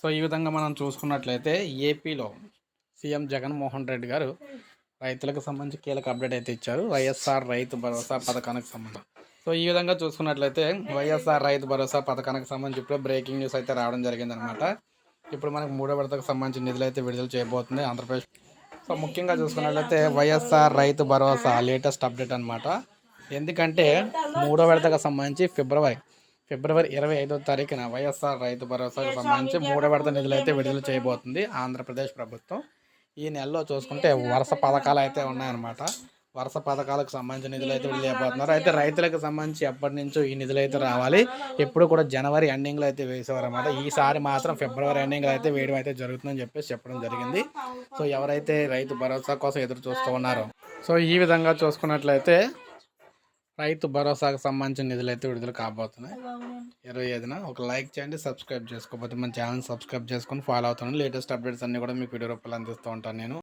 So ఈ విధంగా మనం చూసుకున్నట్లయితే ఏపీలో సీఎం జగన్మోహన్ రెడ్డి గారు రైతులకు సంబంధించి కీలక అప్డేట్ అయితే ఇచ్చారు. వైఎస్ఆర్ రైతు భరోసా పథకానికి సంబంధం. సో ఈ విధంగా చూసుకున్నట్లయితే వైఎస్ఆర్ రైతు భరోసా పథకానికి సంబంధించి ఇప్పుడు బ్రేకింగ్ న్యూస్ అయితే రావడం జరిగిందనమాట ఇప్పుడు మనకు మూడో విడతకు సంబంధించి నిధులు అయితే విడుదల చేయబోతుంది ఆంధ్రప్రదేశ్. సో ముఖ్యంగా చూసుకున్నట్లయితే వైఎస్ఆర్ రైతు భరోసా లేటెస్ట్ అప్డేట్ అనమాట ఎందుకంటే మూడో విడతకు సంబంధించి ఫిబ్రవరి ఫిబ్రవరి ఇరవై ఐదో తారీఖున వైఎస్ఆర్ రైతు భరోసాకు సంబంధించి మూడో విడత నిధులు అయితే విడుదల చేయబోతుంది. ఆంధ్రప్రదేశ్ ప్రభుత్వం ఈ నెలలో చూసుకుంటే వరుస పథకాలు అయితే ఉన్నాయన్నమాట. వరుస పథకాలకు సంబంధించిన నిధులు అయితే విడుదల చేయబోతున్నారు. అయితే రైతులకు సంబంధించి ఎప్పటి నుంచో ఈ నిధులు అయితే రావాలి. ఎప్పుడు కూడా జనవరి ఎండింగ్లో అయితే వేసేవారు అనమాట ఈసారి మాత్రం ఫిబ్రవరి ఎండింగ్లో అయితే వేయడం అయితే జరుగుతుందని చెప్పేసి చెప్పడం జరిగింది. సో ఎవరైతే రైతు భరోసా కోసం ఎదురు చూస్తూ ఉన్నారో సో ఈ విధంగా చూసుకున్నట్లయితే రైతు భరోసాకు సంబంధించిన నిధులు అయితే విడుదల కాబోతున్నాయి. ఇరవై ఐదున ఒక లైక్ చేయండి సబ్స్క్రైబ్ చేసుకోకపోతే మన ఛానల్ సబ్స్క్రైబ్ చేసుకొని ఫాలో అవుతాను లేటెస్ట్ అప్డేట్స్ అన్ని కూడా మీకు వీడియో రూపాయలు అందిస్తూ ఉంటాను నేను.